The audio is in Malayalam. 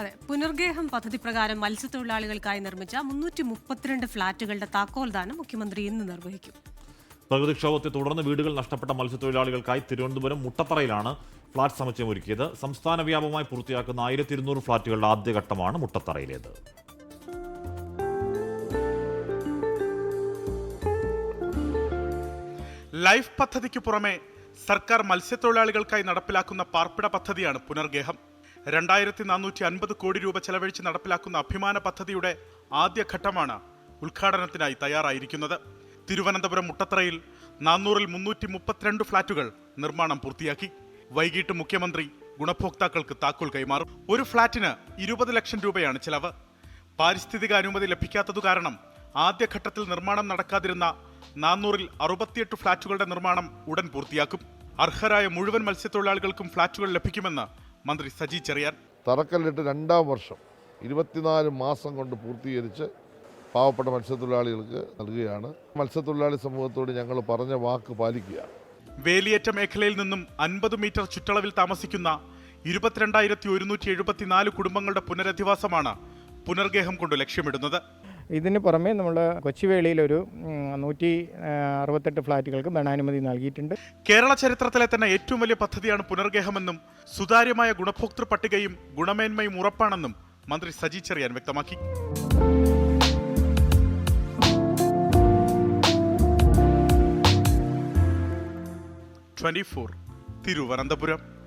അതെ പുനർഗേഹം പദ്ധതി പ്രകാരം മത്സ്യത്തൊഴിലാളികൾക്കായി നിർമ്മിച്ച മുന്നൂറ്റി മുപ്പത്തിരണ്ട് ഫ്ളാറ്റുകളുടെ താക്കോൽദാനം മുഖ്യമന്ത്രി ഇന്ന് നിർവഹിക്കും. പ്രകൃതിക്ഷോഭത്തെ തുടർന്ന് വീടുകൾ നഷ്ടപ്പെട്ട മത്സ്യത്തൊഴിലാളികൾക്കായി തിരുവനന്തപുരം മുട്ടത്തറയിലാണ് ഫ്ളാറ്റ് സമുച്ചയം ഒരുക്കിയത് സംസ്ഥാന വ്യാപകമായി പൂർത്തിയാക്കുന്ന ആയിരത്തി ഇരുന്നൂറ് ഫ്ളാറ്റുകളുടെ ആദ്യഘട്ടമാണ് മുട്ടത്തറയിലേത്. ലൈഫ് പദ്ധതിക്ക് പുറമെ സർക്കാർ മത്സ്യത്തൊഴിലാളികൾക്കായി നടപ്പിലാക്കുന്ന പാർപ്പിട പദ്ധതിയാണ് പുനർഗേഹം. രണ്ടായിരത്തി നാനൂറ്റി അൻപത് കോടി രൂപ ചെലവഴിച്ച് നടപ്പിലാക്കുന്ന അഭിമാന പദ്ധതിയുടെ ആദ്യഘട്ടമാണ് ഉദ്ഘാടനത്തിനായി തയ്യാറായിരിക്കുന്നത്. തിരുവനന്തപുരം മുട്ടത്തറയിൽ നാനൂറിൽ മുന്നൂറ്റി മുപ്പത്തിരണ്ട് ഫ്ളാറ്റുകൾ നിർമ്മാണം പൂർത്തിയാക്കി. വൈകിട്ട് മുഖ്യമന്ത്രി ഗുണഭോക്താക്കൾക്ക് താക്കോൽ കൈമാറും. ഒരു ഫ്ളാറ്റിന് ഇരുപത് ലക്ഷം രൂപയാണ് ചെലവ്. പാരിസ്ഥിതിക അനുമതി ലഭിക്കാത്തതു കാരണം ആദ്യഘട്ടത്തിൽ നിർമ്മാണം നടക്കാതിരുന്ന നാനൂറിൽ അറുപത്തിയെട്ട് ഫ്ളാറ്റുകളുടെ നിർമ്മാണം ഉടൻ പൂർത്തിയാക്കും. അർഹരായ മുഴുവൻ മത്സ്യത്തൊഴിലാളികൾക്കും ഫ്ളാറ്റുകൾ ലഭിക്കുമെന്ന് മന്ത്രി സജി ചെറിയാൻ. തറക്കല്ലിട്ട് രണ്ടാം വർഷം ഇരുപത്തിനാല് മാസം കൊണ്ട് പൂർത്തീകരിച്ച് പാവപ്പെട്ട മത്സ്യത്തൊഴിലാളികൾക്ക് നൽകുകയാണ്. മത്സ്യത്തൊഴിലാളി സമൂഹത്തോട് ഞങ്ങൾ പറഞ്ഞ വാക്ക് പാലിക്കുക വേലിയേറ്റ മേഖലയിൽ നിന്നും അൻപത് മീറ്റർ ചുറ്റളവിൽ താമസിക്കുന്ന ഇരുപത്തിരണ്ടായിരത്തി ഒരുന്നൂറ്റി എഴുപത്തിനാല് കുടുംബങ്ങളുടെ പുനരധിവാസമാണ് പുനർഗേഹം കൊണ്ട് ലക്ഷ്യമിടുന്നത്. ഇതിന് പുറമെ നമ്മൾ കൊച്ചുവേളിയിലൊരു നൂറ്റി അറുപത്തെട്ട് ഫ്ലാറ്റുകൾക്ക് ഭരണാനുമതി നൽകിയിട്ടുണ്ട്. കേരള ചരിത്രത്തിലെ തന്നെ ഏറ്റവും വലിയ പദ്ധതിയാണ് പുനർഗേഹമെന്നും സുതാര്യമായ ഗുണഭോക്തൃ പട്ടികയും ഗുണമേന്മയും ഉറപ്പാണെന്നും മന്ത്രി സജി ചെറിയാൻ വ്യക്തമാക്കി. Twenty four Thiruvananthapuram.